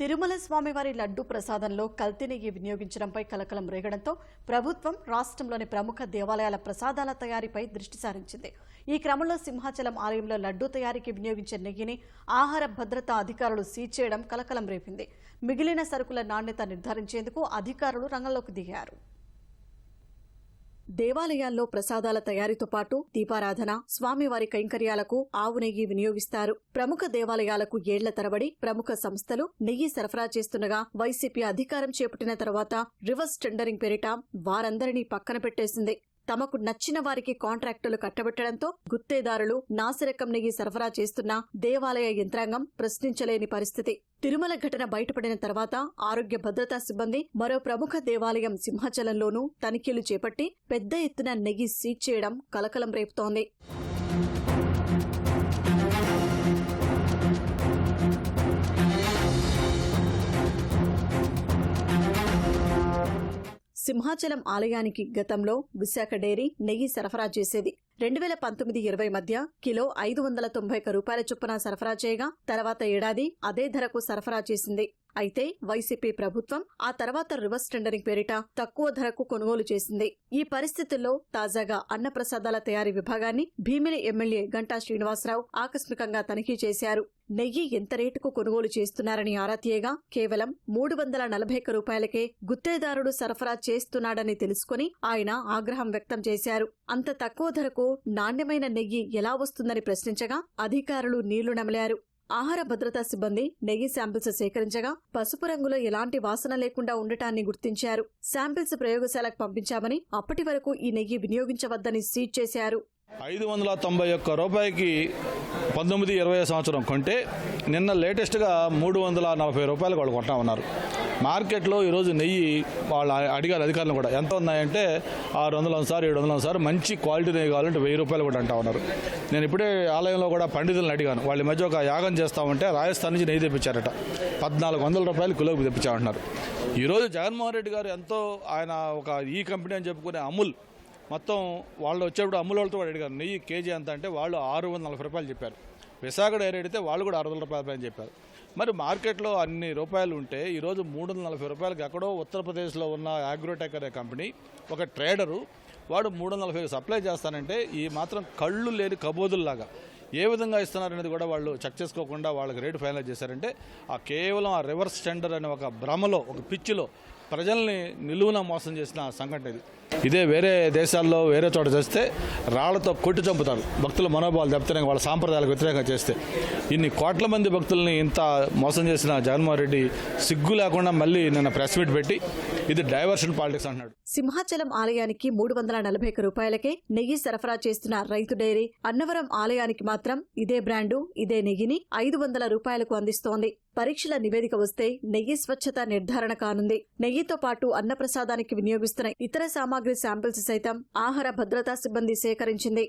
తిరుమల స్వామివారి లడ్డు ప్రసాదంలో కల్తీ నెయ్యి వినియోగించడంపై కలకలం రేగడంతో ప్రభుత్వం రాష్ట్రంలోని ప్రముఖ దేవాలయాల ప్రసాదాల తయారీపై దృష్టి సారించింది. ఈ క్రమంలో సింహాచలం ఆలయంలో లడ్డు తయారీకి వినియోగించే నెయ్యిని ఆహార భద్రతా అధికారులు సీజ్ చేయడం కలకలం రేపింది. మిగిలిన సరుకుల నాణ్యత నిర్ధారించేందుకు అధికారులు రంగంలోకి దిగారు. దేవాలయాల్లో ప్రసాదాల తయారీతో పాటు దీపారాధన స్వామివారి కైంకర్యాలకు ఆవు నెయ్యి వినియోగిస్తారు. ప్రముఖ దేవాలయాలకు ఏళ్ళ తరబడి ప్రముఖ సంస్థలు నెయ్యి సరఫరా చేస్తుండగా వైసీపీ అధికారం చేపట్టిన తర్వాత రివర్స్ టెండరింగ్ పేరిట వారందరినీ పక్కన పెట్టేసింది. తమకు నచ్చిన వారికి కాంట్రాక్టులు కట్టబెట్టడంతో గుత్తేదారులు నాసిరకం నెయ్యి సరఫరా చేస్తున్న దేవాలయ యంత్రాంగం ప్రశ్నించలేని పరిస్థితి. తిరుమల ఘటన బయటపడిన తర్వాత ఆరోగ్య భద్రతా సిబ్బంది మరో ప్రముఖ దేవాలయం సింహాచలంలోనూ తనిఖీలు చేపట్టి పెద్ద ఎత్తున నెయ్యి సీజ్ చేయడం కలకలం రేపుతోంది. సింహాచలం ఆలయానికి గతంలో విశాఖ డైరీ నెయ్యి సరఫరా చేసేది. రెండు వేల పంతొమ్మిది ఇరవై మధ్య కిలో ఐదు వందల తొంభై ఒక్క రూపాయల చొప్పున సరఫరా చేయగా తర్వాత ఏడాది అదే ధరకు సరఫరా చేసింది. అయితే వైసీపీ ప్రభుత్వం ఆ తర్వాత రివర్స్ టెండరింగ్ పేరిట తక్కువ ధరకు కొనుగోలు చేసింది. ఈ పరిస్థితుల్లో తాజాగా అన్నప్రసాదాల తయారీ విభాగాన్ని భీమిలి ఎమ్మెల్యే గంటా శ్రీనివాసరావు ఆకస్మికంగా తనిఖీ చేశారు. నెయ్యి ఎంత రేటుకు కొనుగోలు చేస్తున్నారని ఆరా తీయగా కేవలం మూడు వందల నలభై ఒక్క రూపాయలకే గుత్తేదారుడు సరఫరా చేస్తున్నాడని తెలుసుకుని ఆయన ఆగ్రహం వ్యక్తం చేశారు. అంత తక్కువ ధరకు నాణ్యమైన నెయ్యి ఎలా వస్తుందని ప్రశ్నించగా అధికారులు నీళ్ళు నమిలారు. ఆహార భద్రతా సిబ్బంది నెయ్యి శాంపిల్స్ సేకరించగా పసుపు రంగులో ఎలాంటి వాసన లేకుండా ఉండటాన్ని గుర్తించారు. శాంపిల్స్ ప్రయోగశాలకు పంపించామని అప్పటి వరకు ఈ నెయ్యి వినియోగించవద్దని సీజ్ చేశారు. ఐదు వందల తొంభై ఒక్క రూపాయికి పంతొమ్మిది ఇరవై సంవత్సరం కొంటే నిన్న లేటెస్ట్గా మూడు వందల నలభై రూపాయలు వాళ్ళు కొంటా ఉన్నారు. మార్కెట్లో ఈరోజు నెయ్యి వాళ్ళు అడిగారు అధికారులు కూడా ఎంత ఉన్నాయంటే ఆరు వందలు సార్ ఏడు వందలు సార్ మంచి క్వాలిటీ నెయ్యి కావాలంటే వెయ్యి రూపాయలు కూడా అంటా ఉన్నారు. నేను ఇప్పుడే ఆలయంలో కూడా పండితులను అడిగాను వాళ్ళ మధ్య ఒక యాగం చేస్తామంటే రాజస్థాన్ నుంచి నెయ్యి తెప్పించారట పద్నాలుగు వందల రూపాయలు కిలోకి తెప్పించామంటున్నారు. ఈరోజు జగన్మోహన్ రెడ్డి గారు ఎంతో ఆయన ఒక ఈ కంపెనీ అని చెప్పుకునే అమూల్ మొత్తం వాళ్ళు వచ్చేప్పుడు అమ్ములతో వాళ్ళతో కూడా అడిగారు నెయ్యి కేజీ ఎంత? అంటే వాళ్ళు ఆరు వందల నలభై రూపాయలు చెప్పారు. విశాఖ డైరీ అడిగితే వాళ్ళు కూడా ఆరు వందల రూపాయలు అని చెప్పారు. మరి మార్కెట్లో అన్ని రూపాయలు ఉంటే ఈరోజు మూడు వందల నలభై రూపాయలకి ఎక్కడో ఉత్తరప్రదేశ్లో ఉన్న అగ్రోటెక్ అనే కంపెనీ ఒక ట్రేడరు వాడు మూడు వందల నలభై సప్లై చేస్తానంటే ఈ మాత్రం కళ్ళు లేని కబోదుల్లాగా ఏ విధంగా ఇస్తున్నారనేది కూడా వాళ్ళు చెక్ చేసుకోకుండా వాళ్ళకి రేటు ఫైనలైజ్ చేశారంటే ఆ కేవలం ఆ రివర్స్ టెండర్ అనే ఒక భ్రమలో ఒక పిచ్చిలో ప్రజల్ని నిలువున మోసం చేసిన సంఘటన ఇది. ఇదే వేరే దేశాల్లో వేరే చోట చేస్తే రాళ్ళతో కొట్టి చంపుతారు. భక్తుల మనోభావాలు దెబ్బతినే వాళ్ళ సాంప్రదాయాలకు వ్యతిరేకంగా చేస్తే. ఇన్ని కోట్ల మంది భక్తుల్ని ఇంత మోసం చేసిన జగన్మోహన్ రెడ్డి సిగ్గు లేకుండా మళ్ళీ నిన్న ప్రెస్ మీట్ పెట్టి ఇది డైవర్షన్ పాలిటిక్స్ అంటున్నాడు. సింహాచలం ఆలయానికి మూడు వందల నలభై రూపాయలకే నెయ్యి సరఫరా చేస్తున్న రైతు డైరీ అన్నవరం ఆలయానికి మాత్రం ఇదే బ్రాండు ఇదే నెయ్యిని ఐదు వందల రూపాయలకు అందిస్తోంది. పరీక్షల నివేదిక వస్తే నెయ్యి స్వచ్ఛత నిర్ధారణ కానుంది. నెయ్యితో పాటు అన్నప్రసాదానికి వినియోగిస్తున్న ఇతర సామాగ్రి శాంపిల్స్ సైతం ఆహార భద్రతా సిబ్బంది సేకరించింది.